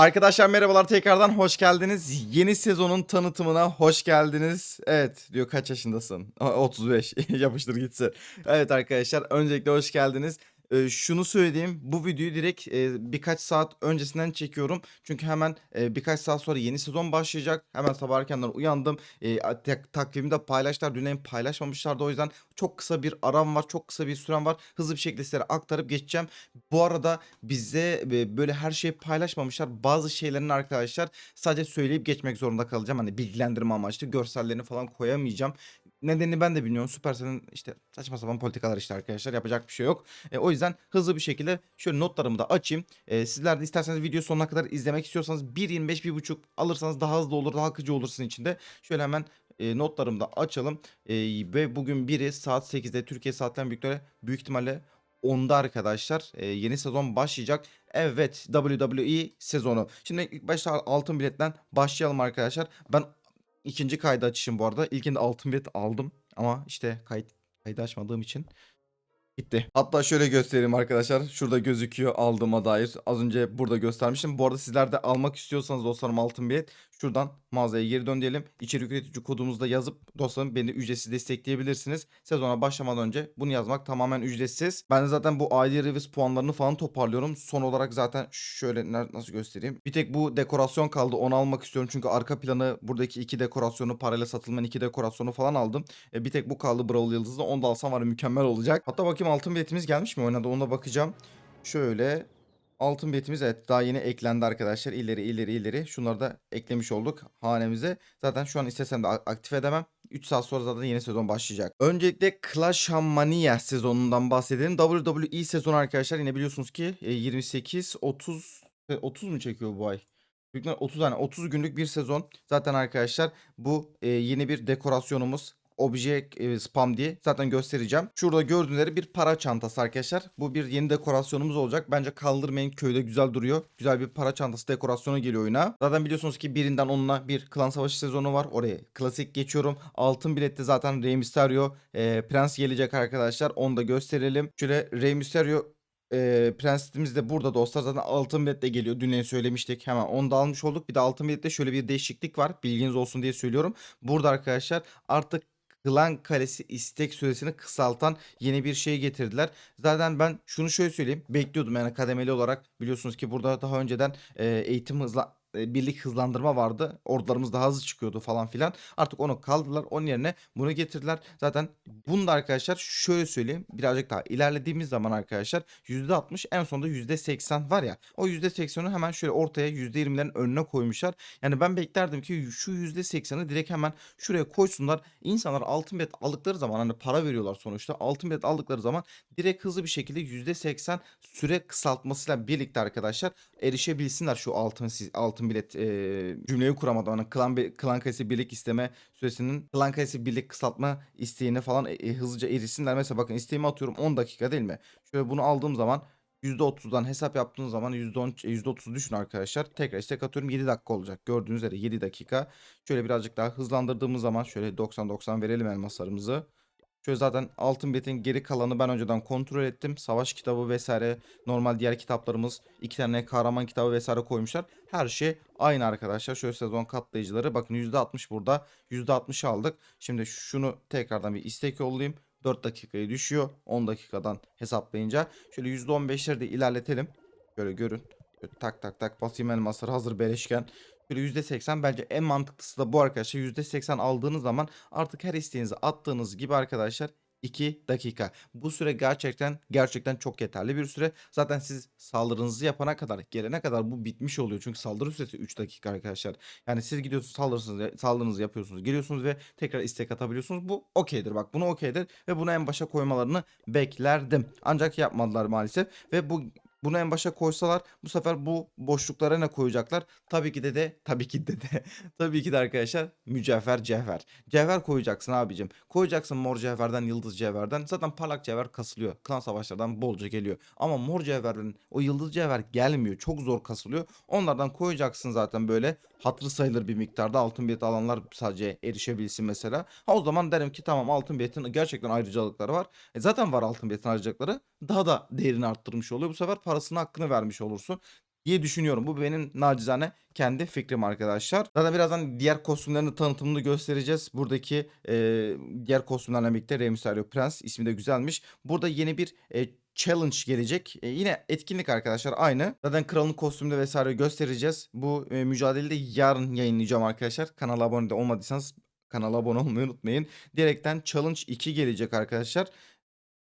Arkadaşlar merhabalar tekrardan hoş geldiniz. Yeni sezonun tanıtımına hoş geldiniz. Evet diyor kaç yaşındasın? Aa, 35 yapıştır gitsin. Evet arkadaşlar öncelikle hoş geldiniz. Şunu söyleyeyim bu videoyu direkt birkaç saat öncesinden çekiyorum. Çünkü hemen birkaç saat sonra yeni sezon başlayacak. Hemen sabah erkenden uyandım. E, tak- takvimi de paylaştılar. Dün paylaşmamışlardı o yüzden çok kısa bir aram var. Çok kısa bir sürem var. Hızlı bir şekilde sizlere aktarıp geçeceğim. Bu arada bize böyle her şeyi paylaşmamışlar. Bazı şeylerin arkadaşlar sadece söyleyip geçmek zorunda kalacağım. Hani bilgilendirme amaçlı görsellerini falan koyamayacağım. Nedenini ben de bilmiyorum. Supercell'in işte saçma sapan politikalar işte arkadaşlar. Yapacak bir şey yok. E, o yüzden hızlı bir şekilde şöyle notlarımı da açayım. E, sizler de isterseniz video sonuna kadar izlemek istiyorsanız 1.25 1.5 alırsanız daha hızlı olur, daha akıcı olur sizin için de. Şöyle hemen e, notlarımı da açalım. E, ve bugün biri saat 8'de Türkiye saatten büyükleri büyük ihtimalle 10'da arkadaşlar e, yeni sezon başlayacak. Evet WWE sezonu. Şimdi ilk başta altın biletten başlayalım arkadaşlar. Ben ikinci kaydı açışım bu arada. İlkinde altın bilet aldım ama işte kayıt kaydı açmadığım için gitti. Hatta şöyle göstereyim arkadaşlar. Şurada gözüküyor aldığıma dair. Az önce burada göstermiştim. Bu arada sizler de almak istiyorsanız dostlarım altın bilet şuradan mağazaya geri dön diyelim. İçerik üretici kodumuzda yazıp dostlarım beni ücretsiz destekleyebilirsiniz. Sezona başlamadan önce bunu yazmak tamamen ücretsiz. Ben de zaten bu ID Reviews puanlarını falan toparlıyorum. Son olarak zaten şöyle nasıl göstereyim. Bir tek bu dekorasyon kaldı. Onu almak istiyorum. Çünkü arka planı buradaki iki dekorasyonu parayla satılmayan iki dekorasyonu falan aldım. E, bir tek bu kaldı Brawl Yıldız'da. Onu da alsam var mükemmel olacak. Hatta bakayım altın biletimiz gelmiş mi oynadı ona bakacağım. Şöyle altın biletimiz evet daha yeni eklendi arkadaşlar. İleri ileri ileri. Şunları da eklemiş olduk hanemize. Zaten şu an istesem de aktif edemem. 3 saat sonra zaten yeni sezon başlayacak. Öncelikle Clash Mania sezonundan bahsedelim. WWE sezonu arkadaşlar yine biliyorsunuz ki e, 28 30 e, 30 mu çekiyor bu ay? Büyük ihtimalle 30 tane 30 günlük bir sezon. Zaten arkadaşlar bu e, yeni bir dekorasyonumuz obje e, spam diye zaten göstereceğim. Şurada gördüğünüz bir para çantası arkadaşlar. Bu bir yeni dekorasyonumuz olacak. Bence kaldırmayın köyde güzel duruyor. Güzel bir para çantası dekorasyonu geliyor oyuna. Zaten biliyorsunuz ki birinden onunla bir klan savaşı sezonu var. Oraya klasik geçiyorum. Altın bilette zaten Rey Mysterio e, Prens gelecek arkadaşlar. Onu da gösterelim. Şöyle Rey Mysterio e, prensimiz de burada dostlar zaten altın biletle geliyor. Dün söylemiştik hemen onu da almış olduk. Bir de altın bilette şöyle bir değişiklik var. Bilginiz olsun diye söylüyorum. Burada arkadaşlar artık Klan Kalesi istek süresini kısaltan yeni bir şey getirdiler. Zaten ben şunu şöyle söyleyeyim. Bekliyordum yani kademeli olarak. Biliyorsunuz ki burada daha önceden e, eğitim hızla e, birlik hızlandırma vardı. Ordularımız daha hızlı çıkıyordu falan filan. Artık onu kaldılar. Onun yerine bunu getirdiler. Zaten bunu da arkadaşlar şöyle söyleyeyim. Birazcık daha ilerlediğimiz zaman arkadaşlar %60 en sonunda %80 var ya. O %80'ı hemen şöyle ortaya %20'lerin önüne koymuşlar. Yani ben beklerdim ki şu %80'i direkt hemen şuraya koysunlar. İnsanlar altın bilet aldıkları zaman hani para veriyorlar sonuçta. Altın bilet aldıkları zaman direkt hızlı bir şekilde %80 süre kısaltmasıyla birlikte arkadaşlar erişebilsinler şu altın si- altın bilet e, cümleyi kuramadım. Hani klan, klan kalesi birlik isteme süresinin klan kalesi birlik kısaltma isteğine falan e, e, hızlıca erişsinler. Mesela bakın isteğimi atıyorum 10 dakika değil mi? Şöyle bunu aldığım zaman %30'dan hesap yaptığınız zaman %10, %30 düşün arkadaşlar. Tekrar istek atıyorum 7 dakika olacak. Gördüğünüz üzere 7 dakika. Şöyle birazcık daha hızlandırdığımız zaman şöyle 90-90 verelim elmaslarımızı. Şöyle zaten altın biletin geri kalanı ben önceden kontrol ettim. Savaş kitabı vesaire normal diğer kitaplarımız iki tane kahraman kitabı vesaire koymuşlar. Her şey aynı arkadaşlar. Şöyle sezon katlayıcıları bakın %60 burada %60 aldık. Şimdi şunu tekrardan bir istek yollayayım. 4 dakikayı düşüyor. 10 dakikadan hesaplayınca. Şöyle %15'leri de ilerletelim. Şöyle görün. Şöyle tak tak tak basayım elmasları hazır beleşken. Böyle %80 bence en mantıklısı da bu arkadaşlar. %80 aldığınız zaman artık her isteğinizi attığınız gibi arkadaşlar 2 dakika. Bu süre gerçekten gerçekten çok yeterli bir süre. Zaten siz saldırınızı yapana kadar gelene kadar bu bitmiş oluyor. Çünkü saldırı süresi 3 dakika arkadaşlar. Yani siz gidiyorsunuz saldırısınız, saldırınızı yapıyorsunuz. Geliyorsunuz ve tekrar istek atabiliyorsunuz. Bu okeydir bak bunu okeydir. Ve bunu en başa koymalarını beklerdim. Ancak yapmadılar maalesef. Ve bu bunu en başa koysalar bu sefer bu boşluklara ne koyacaklar? Tabii ki de de tabii ki de de tabii ki de arkadaşlar mücevher cevher. Cevher koyacaksın abicim. Koyacaksın mor cevherden yıldız cevherden. Zaten parlak cevher kasılıyor. Klan savaşlardan bolca geliyor. Ama mor cevherden o yıldız cevher gelmiyor. Çok zor kasılıyor. Onlardan koyacaksın zaten böyle hatırı sayılır bir miktarda altın bilet alanlar sadece erişebilsin mesela. Ha o zaman derim ki tamam altın biletin gerçekten ayrıcalıkları var. E zaten var altın biletin ayrıcalıkları. Daha da değerini arttırmış oluyor. Bu sefer parasını hakkını vermiş olursun. diye düşünüyorum. Bu benim nacizane kendi fikrim arkadaşlar. Zaten birazdan diğer kostümlerin tanıtımını göstereceğiz. Buradaki e, diğer kostümlerle birlikte Rey Mysterio Prens ismi de güzelmiş. Burada yeni bir e, challenge gelecek. E, yine etkinlik arkadaşlar aynı. Zaten kralın kostümünde vesaire göstereceğiz. Bu e, mücadeleyi de yarın yayınlayacağım arkadaşlar. Kanala abone de olmadıysanız kanala abone olmayı unutmayın. Diyerekten challenge 2 gelecek arkadaşlar.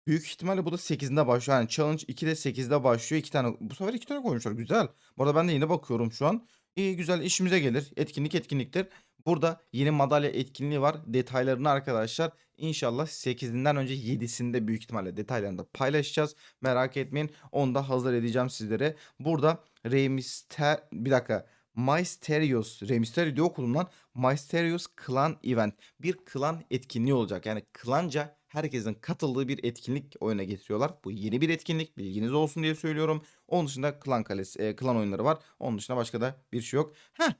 Büyük ihtimalle bu da 8'inde başlıyor. Yani challenge 2 de 8'de başlıyor. 2 tane bu sefer 2 tane koymuşlar. Güzel. Bu arada ben de yine bakıyorum şu an. İyi güzel işimize gelir. Etkinlik etkinliktir. Burada yeni madalya etkinliği var. Detaylarını arkadaşlar inşallah 8'inden önce 7'sinde büyük ihtimalle detaylarını da paylaşacağız. Merak etmeyin. Onu da hazır edeceğim sizlere. Burada Rey Myster... Bir dakika. Mysterious. Rey Mysterio diye okudum lan. Mysterious Clan Event. Bir klan etkinliği olacak. Yani klanca herkesin katıldığı bir etkinlik oyuna getiriyorlar. Bu yeni bir etkinlik. Bilginiz olsun diye söylüyorum. Onun dışında klan kalesi, e, klan oyunları var. Onun dışında başka da bir şey yok. Heh.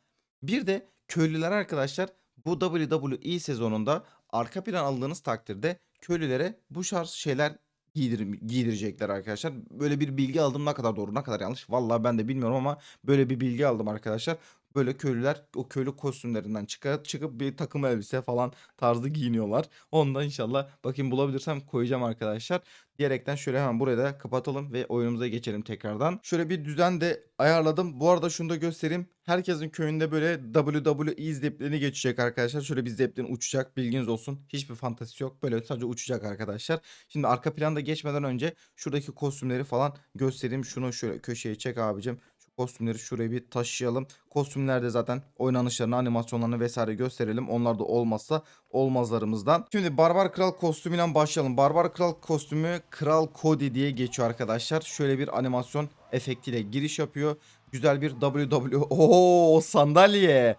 Bir de köylüler arkadaşlar bu WWE sezonunda arka plan aldığınız takdirde köylülere bu şarj şeyler giydir giydirecekler arkadaşlar. Böyle bir bilgi aldım ne kadar doğru ne kadar yanlış. Vallahi ben de bilmiyorum ama böyle bir bilgi aldım arkadaşlar. Böyle köylüler o köylü kostümlerinden çıkıp çıkıp bir takım elbise falan tarzı giyiniyorlar. Ondan inşallah bakayım bulabilirsem koyacağım arkadaşlar. Diyerekten şöyle hemen buraya da kapatalım ve oyunumuza geçelim tekrardan. Şöyle bir düzen de ayarladım. Bu arada şunu da göstereyim. Herkesin köyünde böyle WWE zeplini geçecek arkadaşlar. Şöyle bir zeplin uçacak bilginiz olsun. Hiçbir fantazisi yok. Böyle sadece uçacak arkadaşlar. Şimdi arka planda geçmeden önce şuradaki kostümleri falan göstereyim. Şunu şöyle köşeye çek abicim. Kostümleri şuraya bir taşıyalım. Kostümlerde zaten oynanışlarını, animasyonlarını vesaire gösterelim. Onlar da olmazsa olmazlarımızdan. Şimdi Barbar Kral kostümüyle başlayalım. Barbar Kral kostümü Kral Cody diye geçiyor arkadaşlar. Şöyle bir animasyon efektiyle giriş yapıyor. Güzel bir WWE. Oo sandalye.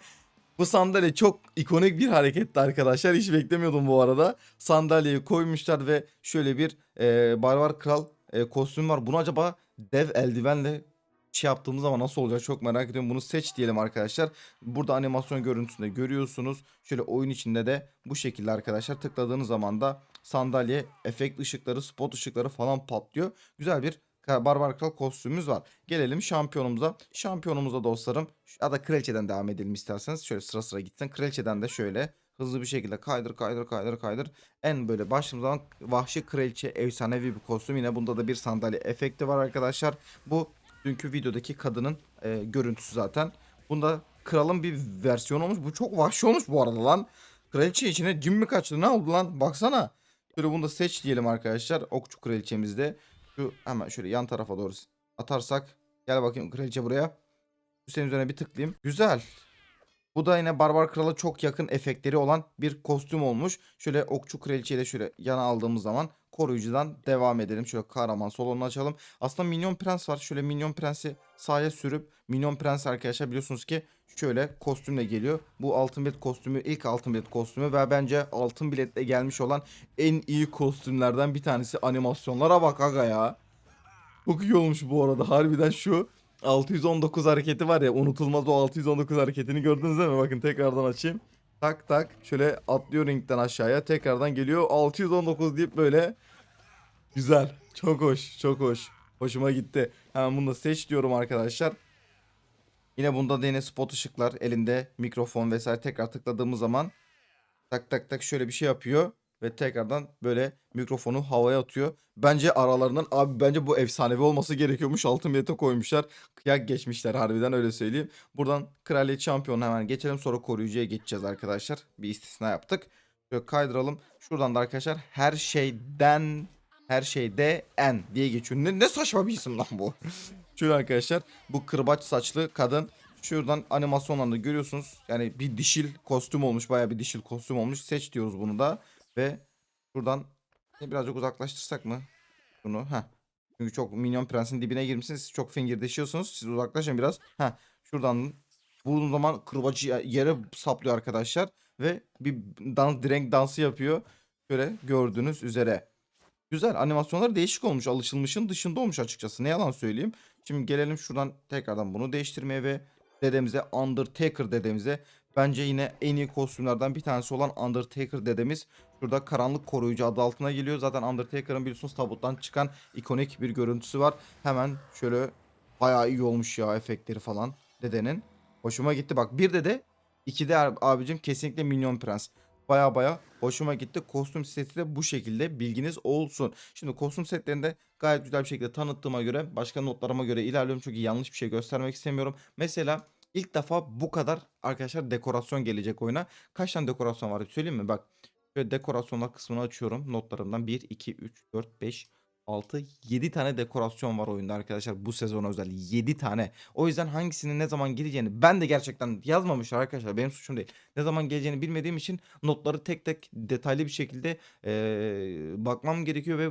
Bu sandalye çok ikonik bir hareketti arkadaşlar. Hiç beklemiyordum bu arada. Sandalyeyi koymuşlar ve şöyle bir e, Barbar Kral e, kostüm var. Bunu acaba dev eldivenle şey yaptığımız zaman nasıl olacak çok merak ediyorum. Bunu seç diyelim arkadaşlar. Burada animasyon görüntüsünde görüyorsunuz. Şöyle oyun içinde de bu şekilde arkadaşlar tıkladığınız zaman da sandalye, efekt ışıkları, spot ışıkları falan patlıyor. Güzel bir Barbar Kral kostümümüz var. Gelelim şampiyonumuza. Şampiyonumuza dostlarım ya da kraliçeden devam edelim isterseniz. Şöyle sıra sıra gitsin. Kraliçeden de şöyle hızlı bir şekilde kaydır kaydır kaydır kaydır. En böyle başladığımız zaman vahşi kraliçe efsanevi bir kostüm. Yine bunda da bir sandalye efekti var arkadaşlar. Bu dünkü videodaki kadının e, görüntüsü zaten. Bunda kralın bir versiyonu olmuş. Bu çok vahşi olmuş bu arada lan. Kraliçe içine cin mi kaçtı ne oldu lan baksana. Şöyle bunu da seç diyelim arkadaşlar. Okçu kraliçemizde. Şu hemen şöyle yan tarafa doğru atarsak. Gel bakayım kraliçe buraya. Şu üzerine bir tıklayayım. Güzel. Bu da yine Barbar Kral'a çok yakın efektleri olan bir kostüm olmuş. Şöyle okçu kraliçeyi de şöyle yana aldığımız zaman koruyucudan devam edelim. Şöyle kahraman salonunu açalım. Aslında Minyon Prens var. Şöyle Minyon Prens'i sahaya sürüp Minyon Prens arkadaşlar biliyorsunuz ki şöyle kostümle geliyor. Bu altın bilet kostümü ilk altın bilet kostümü ve bence altın biletle gelmiş olan en iyi kostümlerden bir tanesi. Animasyonlara bak aga ya. Çok iyi olmuş bu arada. Harbiden şu 619 hareketi var ya unutulmaz o 619 hareketini gördünüz değil mi? Bakın tekrardan açayım. Tak tak. Şöyle atlıyor ringden aşağıya. Tekrardan geliyor. 619 deyip böyle. Güzel. Çok hoş çok hoş. Hoşuma gitti. Hemen bunu da seç diyorum arkadaşlar. Yine bunda da yine spot ışıklar elinde mikrofon vesaire. Tekrar tıkladığımız zaman tak tak tak şöyle bir şey yapıyor ve tekrardan böyle mikrofonu havaya atıyor. Bence aralarından abi bence bu efsanevi olması gerekiyormuş. Altın bilete koymuşlar. Kıyak geçmişler harbiden öyle söyleyeyim. Buradan kraliyet şampiyonu hemen geçelim sonra koruyucuya geçeceğiz arkadaşlar. Bir istisna yaptık. Şöyle kaydıralım. Şuradan da arkadaşlar her şeyden her şeyde en diye geçiyor. Ne, ne saçma bir isim lan bu. Şöyle arkadaşlar bu kırbaç saçlı kadın Şuradan animasyonlarını görüyorsunuz. Yani bir dişil kostüm olmuş. Baya bir dişil kostüm olmuş. Seç diyoruz bunu da. Ve şuradan birazcık uzaklaştırsak mı? Bunu. Heh. Çünkü çok Minyon Prens'in dibine girmişsiniz. Çok fingirdeşiyorsunuz. Siz uzaklaşın biraz. Heh. Şuradan vurduğun zaman kırbacı yere saplıyor arkadaşlar. Ve bir dans, direkt dansı yapıyor. Şöyle gördüğünüz üzere. Güzel animasyonlar değişik olmuş. Alışılmışın dışında olmuş açıkçası. Ne yalan söyleyeyim. Şimdi gelelim şuradan tekrardan bunu değiştirmeye ve dedemize Undertaker dedemize bence yine en iyi kostümlerden bir tanesi olan Undertaker dedemiz şurada karanlık koruyucu adı altına geliyor. Zaten Undertaker'ın biliyorsunuz tabuttan çıkan ikonik bir görüntüsü var. Hemen şöyle Bayağı iyi olmuş ya efektleri falan dedenin. Hoşuma gitti bak. Bir de de iki de ab- abicim kesinlikle Minyon Prens. Baya baya hoşuma gitti. Kostüm seti de bu şekilde bilginiz olsun. Şimdi kostüm setlerinde gayet güzel bir şekilde tanıttığıma göre başka notlarıma göre ilerliyorum. Çünkü yanlış bir şey göstermek istemiyorum. Mesela ilk defa bu kadar arkadaşlar dekorasyon gelecek oyuna. Kaç tane dekorasyon var söyleyeyim mi? Bak şöyle dekorasyonlar kısmını açıyorum notlarımdan. 1, 2, 3, 4, 5, 6, 7 tane dekorasyon var oyunda arkadaşlar bu sezon özel 7 tane. O yüzden hangisinin ne zaman geleceğini ben de gerçekten yazmamışlar arkadaşlar benim suçum değil. Ne zaman geleceğini bilmediğim için notları tek tek detaylı bir şekilde eee, bakmam gerekiyor ve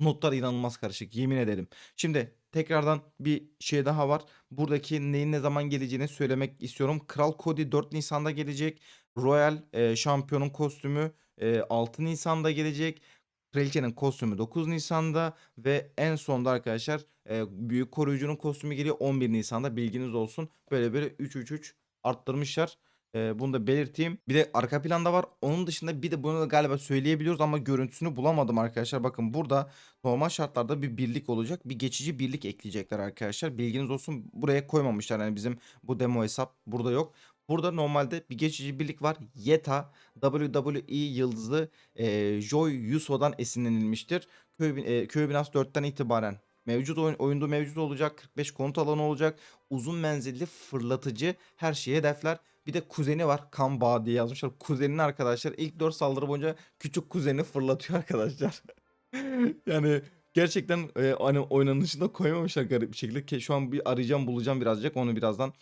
notlar inanılmaz karışık yemin ederim. Şimdi tekrardan bir şey daha var. Buradaki neyin ne zaman geleceğini söylemek istiyorum. Kral Cody 4 Nisan'da gelecek. Royal eee, şampiyonun kostümü eee, 6 Nisan'da gelecek. Kraliçenin kostümü 9 Nisan'da ve en sonda arkadaşlar e, Büyük Koruyucu'nun kostümü geliyor 11 Nisan'da bilginiz olsun. Böyle böyle 3-3-3 arttırmışlar. E, bunu da belirteyim. Bir de arka planda var. Onun dışında bir de bunu da galiba söyleyebiliyoruz ama görüntüsünü bulamadım arkadaşlar. Bakın burada normal şartlarda bir birlik olacak. Bir geçici birlik ekleyecekler arkadaşlar. Bilginiz olsun buraya koymamışlar. Yani bizim bu demo hesap burada yok. Burada normalde bir geçici birlik var. Yeta WWE yıldızı e, Joy Yuso'dan esinlenilmiştir. Köy, e, Köy Binası 4'ten itibaren mevcut oyun, oyunda mevcut olacak. 45 konut alanı olacak. Uzun menzilli fırlatıcı her şeyi hedefler. Bir de kuzeni var. Kan bağı diye yazmışlar. Kuzenini arkadaşlar ilk 4 saldırı boyunca küçük kuzeni fırlatıyor arkadaşlar. yani gerçekten e, hani oynanışında koymamışlar garip bir şekilde. Ke- Şu an bir arayacağım bulacağım birazcık onu birazdan.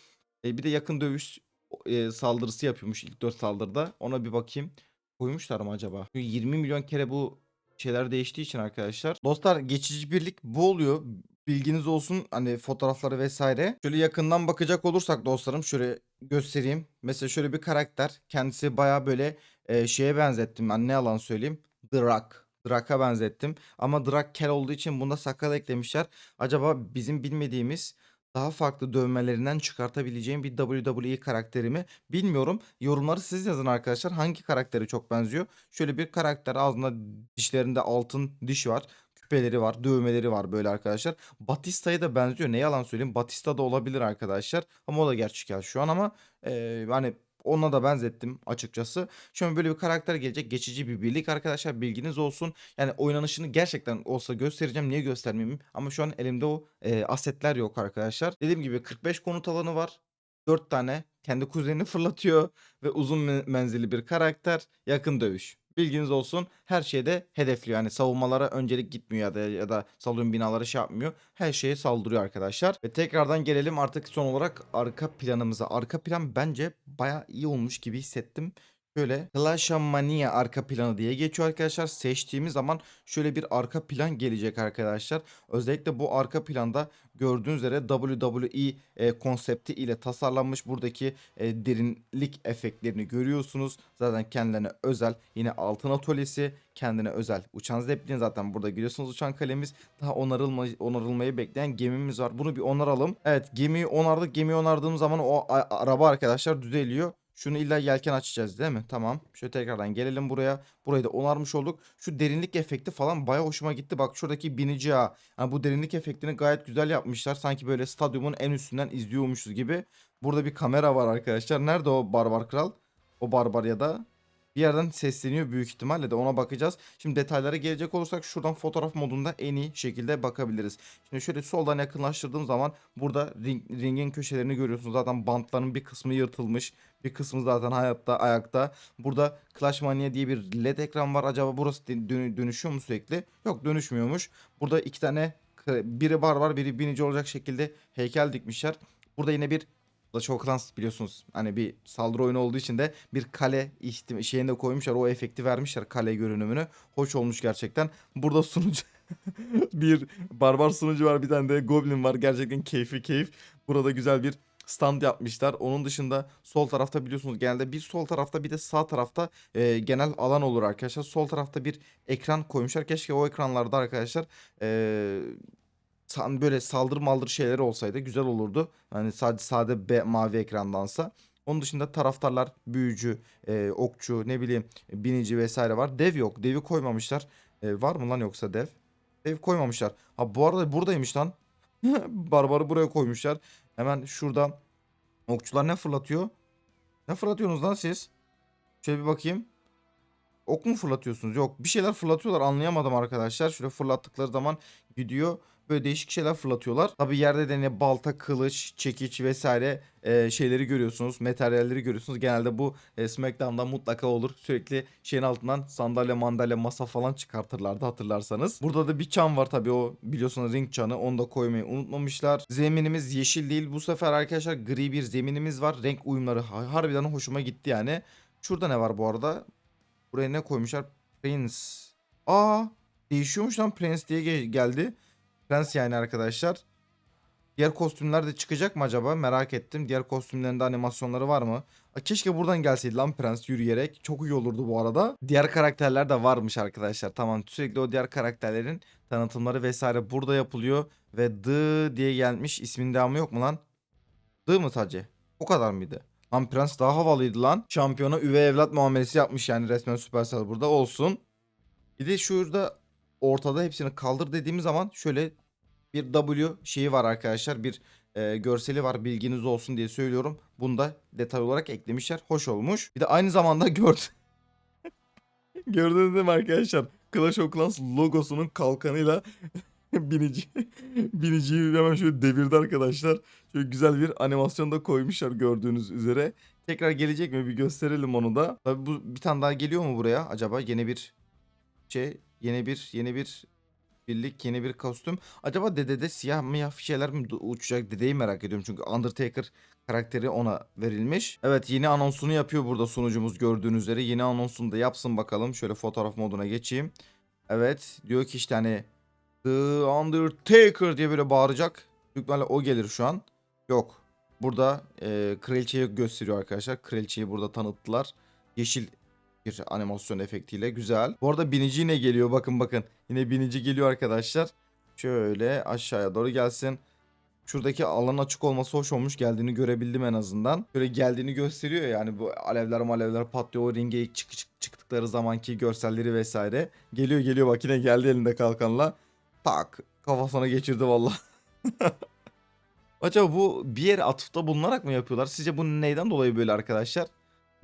E, bir de yakın dövüş e, saldırısı yapıyormuş ilk 4 saldırıda. Ona bir bakayım. Koymuşlar mı acaba? Çünkü 20 milyon kere bu şeyler değiştiği için arkadaşlar. Dostlar geçici birlik bu oluyor. Bilginiz olsun hani fotoğrafları vesaire. Şöyle yakından bakacak olursak dostlarım şöyle göstereyim. Mesela şöyle bir karakter. Kendisi baya böyle e, şeye benzettim. Ben ne yalan söyleyeyim. Drak. Drak'a benzettim. Ama Drak kel olduğu için bunda sakal eklemişler. Acaba bizim bilmediğimiz daha farklı dövmelerinden çıkartabileceğim bir WWE karakteri mi? Bilmiyorum. Yorumları siz yazın arkadaşlar. Hangi karakteri çok benziyor? Şöyle bir karakter ağzında dişlerinde altın diş var. Küpeleri var, dövmeleri var böyle arkadaşlar. Batista'ya da benziyor. Ne yalan söyleyeyim. Batista da olabilir arkadaşlar. Ama o da gerçek ya şu an ama eee, hani ona da benzettim açıkçası. Şimdi böyle bir karakter gelecek. Geçici bir birlik arkadaşlar. Bilginiz olsun. Yani oynanışını gerçekten olsa göstereceğim. Niye göstermeyeyim? Ama şu an elimde o e, asetler yok arkadaşlar. Dediğim gibi 45 konut alanı var. 4 tane kendi kuzenini fırlatıyor ve uzun me- menzilli bir karakter. Yakın dövüş. Bilginiz olsun. Her şeyde hedefliyor. Yani savunmalara öncelik gitmiyor ya da ya da salon binaları şey yapmıyor. Her şeye saldırıyor arkadaşlar. Ve tekrardan gelelim artık son olarak arka planımıza. Arka plan bence baya iyi olmuş gibi hissettim. Şöyle Clashmania arka planı diye geçiyor arkadaşlar. Seçtiğimiz zaman şöyle bir arka plan gelecek arkadaşlar. Özellikle bu arka planda gördüğünüz üzere WWE e, konsepti ile tasarlanmış buradaki e, derinlik efektlerini görüyorsunuz. Zaten kendilerine özel yine altın atölyesi kendine özel uçan zeplin zaten burada görüyorsunuz uçan kalemiz daha onarılma, onarılmayı bekleyen gemimiz var. Bunu bir onaralım. Evet gemiyi onardık. Gemiyi onardığımız zaman o araba arkadaşlar düzeliyor. Şunu illa yelken açacağız değil mi? Tamam. Şöyle tekrardan gelelim buraya. Burayı da onarmış olduk. Şu derinlik efekti falan baya hoşuma gitti. Bak şuradaki binici ağı. Yani bu derinlik efektini gayet güzel yapmışlar. Sanki böyle stadyumun en üstünden izliyormuşuz gibi. Burada bir kamera var arkadaşlar. Nerede o barbar kral? O barbar ya da bir yerden sesleniyor büyük ihtimalle de ona bakacağız. Şimdi detaylara gelecek olursak şuradan fotoğraf modunda en iyi şekilde bakabiliriz. Şimdi şöyle soldan yakınlaştırdığım zaman burada ring, ringin köşelerini görüyorsunuz. Zaten bantların bir kısmı yırtılmış. Bir kısmı zaten hayatta ayakta. Burada Clash Mania diye bir led ekran var. Acaba burası dön- dönü- dönüşüyor mu sürekli? Yok dönüşmüyormuş. Burada iki tane biri bar var biri binici olacak şekilde heykel dikmişler. Burada yine bir Clash of Clans biliyorsunuz hani bir saldırı oyunu olduğu için de bir kale şeyini de koymuşlar o efekti vermişler kale görünümünü. Hoş olmuş gerçekten. Burada sunucu bir barbar sunucu var bir tane de goblin var gerçekten keyfi keyif. Burada güzel bir stand yapmışlar. Onun dışında sol tarafta biliyorsunuz genelde bir sol tarafta bir de sağ tarafta e, genel alan olur arkadaşlar. Sol tarafta bir ekran koymuşlar. Keşke o ekranlarda arkadaşlar e, san- böyle saldır maldır şeyleri olsaydı güzel olurdu. Hani sadece sade be, mavi ekrandansa. Onun dışında taraftarlar, büyücü, e, okçu, ne bileyim binici vesaire var. Dev yok. Devi koymamışlar. E, var mı lan yoksa dev? Dev koymamışlar. Ha bu arada buradaymış lan. Barbarı buraya koymuşlar. Hemen şurada okçular ne fırlatıyor? Ne fırlatıyorsunuz lan siz? Şöyle bir bakayım. Ok mu fırlatıyorsunuz? Yok. Bir şeyler fırlatıyorlar. Anlayamadım arkadaşlar. Şöyle fırlattıkları zaman gidiyor. Böyle değişik şeyler fırlatıyorlar. Tabi yerde de ne balta, kılıç, çekiç vesaire e, şeyleri görüyorsunuz. Materyalleri görüyorsunuz. Genelde bu e, Smackdown'da mutlaka olur. Sürekli şeyin altından sandalye, mandalye, masa falan çıkartırlardı hatırlarsanız. Burada da bir çan var tabi o biliyorsunuz ring çanı. Onu da koymayı unutmamışlar. Zeminimiz yeşil değil. Bu sefer arkadaşlar gri bir zeminimiz var. Renk uyumları har- harbiden hoşuma gitti yani. Şurada ne var bu arada? Buraya ne koymuşlar? Prince. Aa değişiyormuş lan Prince diye ge- geldi. Prince yani arkadaşlar. Diğer kostümler de çıkacak mı acaba? Merak ettim. Diğer kostümlerinde animasyonları var mı? Aa, Keşke buradan gelseydi lan Prince yürüyerek. Çok iyi olurdu bu arada. Diğer karakterler de varmış arkadaşlar. Tamam sürekli o diğer karakterlerin tanıtımları vesaire burada yapılıyor. Ve The diye gelmiş. İsmin devamı yok mu lan? The mı sadece? O kadar mıydı? Lan Prens daha havalıydı lan. Şampiyona üvey evlat muamelesi yapmış yani resmen Supercell burada olsun. Bir de şurada ortada hepsini kaldır dediğimiz zaman şöyle bir W şeyi var arkadaşlar. Bir e, görseli var bilginiz olsun diye söylüyorum. Bunu da detay olarak eklemişler. Hoş olmuş. Bir de aynı zamanda gördüm. Gördünüz değil arkadaşlar? Clash of Clans logosunun kalkanıyla binici biniciyi hemen şöyle devirdi arkadaşlar. Şöyle güzel bir animasyon da koymuşlar gördüğünüz üzere. Tekrar gelecek mi bir gösterelim onu da. Tabii bu bir tane daha geliyor mu buraya acaba? Yeni bir şey, yeni bir yeni bir birlik, yeni bir kostüm. Acaba dedede siyah mı şeyler mi uçacak dedeyi merak ediyorum. Çünkü Undertaker karakteri ona verilmiş. Evet yeni anonsunu yapıyor burada sunucumuz gördüğünüz üzere. Yeni anonsunu da yapsın bakalım. Şöyle fotoğraf moduna geçeyim. Evet diyor ki işte hani The Undertaker diye böyle bağıracak. Büyük o gelir şu an. Yok. Burada e, kraliçeyi gösteriyor arkadaşlar. Kraliçeyi burada tanıttılar. Yeşil bir animasyon efektiyle. Güzel. Bu arada binici yine geliyor. Bakın bakın. Yine binici geliyor arkadaşlar. Şöyle aşağıya doğru gelsin. Şuradaki alan açık olması hoş olmuş. Geldiğini görebildim en azından. Böyle geldiğini gösteriyor yani bu alevler malevler patlıyor. O ringe ilk çık çık- çıktıkları zamanki görselleri vesaire. Geliyor geliyor bak yine geldi elinde kalkanla. Tak kafasına geçirdi valla. Acaba bu bir yere atıfta bulunarak mı yapıyorlar? Sizce bu neyden dolayı böyle arkadaşlar?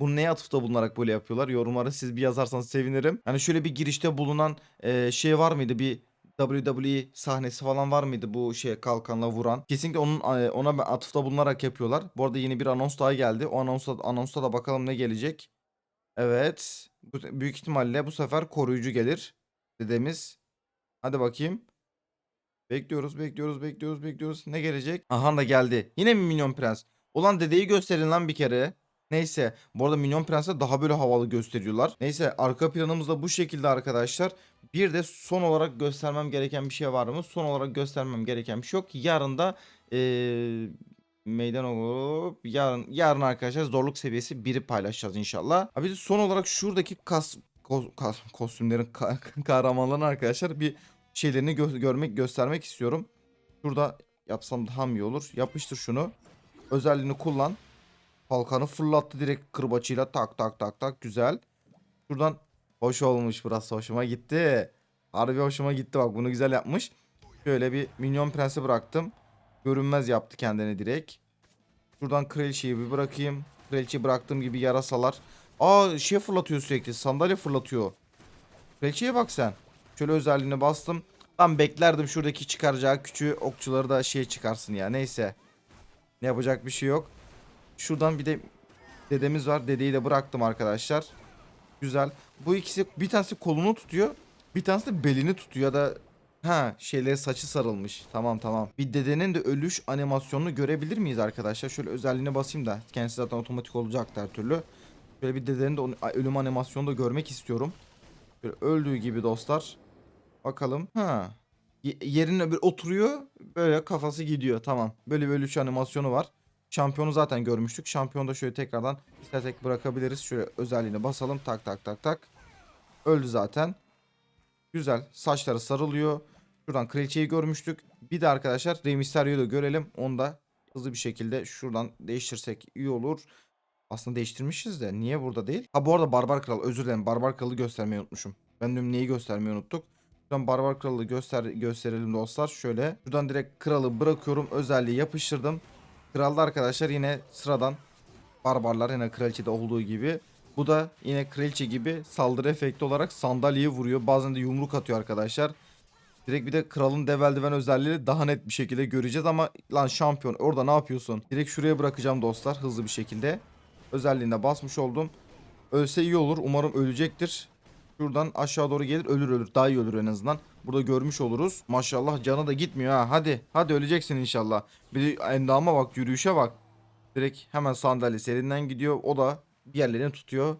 Bu neye atıfta bulunarak böyle yapıyorlar? Yorumları siz bir yazarsanız sevinirim. Hani şöyle bir girişte bulunan e, şey var mıydı? Bir WWE sahnesi falan var mıydı bu şey kalkanla vuran? Kesinlikle onun e, ona atıfta bulunarak yapıyorlar. Bu arada yeni bir anons daha geldi. O anonsta, anonsta da bakalım ne gelecek. Evet. Büyük ihtimalle bu sefer koruyucu gelir. Dedemiz. Hadi bakayım. Bekliyoruz, bekliyoruz, bekliyoruz, bekliyoruz. Ne gelecek? Aha da geldi. Yine mi Minyon Prens? Ulan dedeyi gösterin lan bir kere. Neyse. Bu arada Minyon Prens'e daha böyle havalı gösteriyorlar. Neyse arka planımız da bu şekilde arkadaşlar. Bir de son olarak göstermem gereken bir şey var mı? Son olarak göstermem gereken bir şey yok. Yarın da eee meydan olup yarın yarın arkadaşlar zorluk seviyesi 1'i paylaşacağız inşallah. Abi de son olarak şuradaki kas, ko- kas- kostümlerin ka- kahramanlarını arkadaşlar bir şeylerini gö- görmek göstermek istiyorum. Şurada yapsam daha mı iyi olur? Yapıştır şunu. Özelliğini kullan. Kalkanı fırlattı direkt kırbaçıyla tak tak tak tak güzel. Şuradan hoş olmuş burası hoşuma gitti. Harbi hoşuma gitti bak bunu güzel yapmış. Şöyle bir minyon prensi bıraktım. Görünmez yaptı kendini direkt. Şuradan kraliçeyi bir bırakayım. Kraliçeyi bıraktığım gibi yarasalar. Aa şey fırlatıyor sürekli sandalye fırlatıyor. Kraliçeye bak sen. Şöyle özelliğine bastım. Ben beklerdim şuradaki çıkaracağı küçüğü okçuları da şey çıkarsın ya. Neyse. Ne yapacak bir şey yok. Şuradan bir de dedemiz var. Dedeyi de bıraktım arkadaşlar. Güzel. Bu ikisi bir tanesi kolunu tutuyor. Bir tanesi de belini tutuyor ya da ha şeyleri saçı sarılmış. Tamam tamam. Bir dedenin de ölüş animasyonunu görebilir miyiz arkadaşlar? Şöyle özelliğine basayım da kendisi zaten otomatik olacak her türlü. Şöyle bir dedenin de ölüm animasyonunu da görmek istiyorum. Böyle öldüğü gibi dostlar. Bakalım. Ha. Yerine bir oturuyor. Böyle kafası gidiyor. Tamam. Böyle bir ölüş animasyonu var. Şampiyonu zaten görmüştük. Şampiyonu da şöyle tekrardan istersek bırakabiliriz. Şöyle özelliğine basalım. Tak tak tak tak. Öldü zaten. Güzel. Saçları sarılıyor. Şuradan kraliçeyi görmüştük. Bir de arkadaşlar Rey Mysterio'yu da görelim. Onu da hızlı bir şekilde şuradan değiştirsek iyi olur. Aslında değiştirmişiz de niye burada değil? Ha bu arada Barbar Kral özür dilerim. Barbar Kral'ı göstermeyi unutmuşum. Ben diyorum neyi göstermeyi unuttuk. Şuradan barbar kralı göster gösterelim dostlar. Şöyle. Şuradan direkt kralı bırakıyorum. Özelliği yapıştırdım. Kralda arkadaşlar yine sıradan barbarlar yine kraliçede olduğu gibi. Bu da yine kraliçe gibi saldırı efekti olarak sandalyeyi vuruyor. Bazen de yumruk atıyor arkadaşlar. Direkt bir de kralın dev eldiven daha net bir şekilde göreceğiz ama lan şampiyon orada ne yapıyorsun? Direkt şuraya bırakacağım dostlar hızlı bir şekilde. Özelliğine basmış oldum. Ölse iyi olur. Umarım ölecektir. Şuradan aşağı doğru gelir ölür ölür. Daha iyi ölür en azından. Burada görmüş oluruz. Maşallah canı da gitmiyor ha. Hadi. Hadi öleceksin inşallah. Bir endama bak yürüyüşe bak. Direkt hemen sandalyesi elinden gidiyor. O da bir yerlerini tutuyor.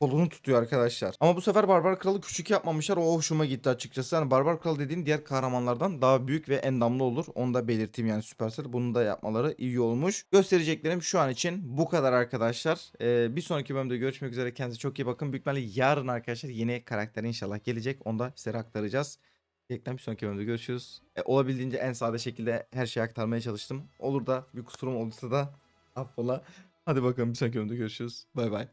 Kolunu tutuyor arkadaşlar. Ama bu sefer Barbar Kralı küçük yapmamışlar. O hoşuma gitti açıkçası. Yani Barbar Kral dediğin diğer kahramanlardan daha büyük ve endamlı olur. Onu da belirteyim yani Supercell. Bunu da yapmaları iyi olmuş. Göstereceklerim şu an için bu kadar arkadaşlar. Ee, bir sonraki bölümde görüşmek üzere. Kendinize çok iyi bakın. Büyük yarın arkadaşlar yeni karakter inşallah gelecek. Onu da sizlere aktaracağız. Gerçekten bir sonraki bölümde görüşürüz. E, olabildiğince en sade şekilde her şeyi aktarmaya çalıştım. Olur da bir kusurum olduysa da affola. Hadi bakalım bir sonraki bölümde görüşürüz. Bay bay.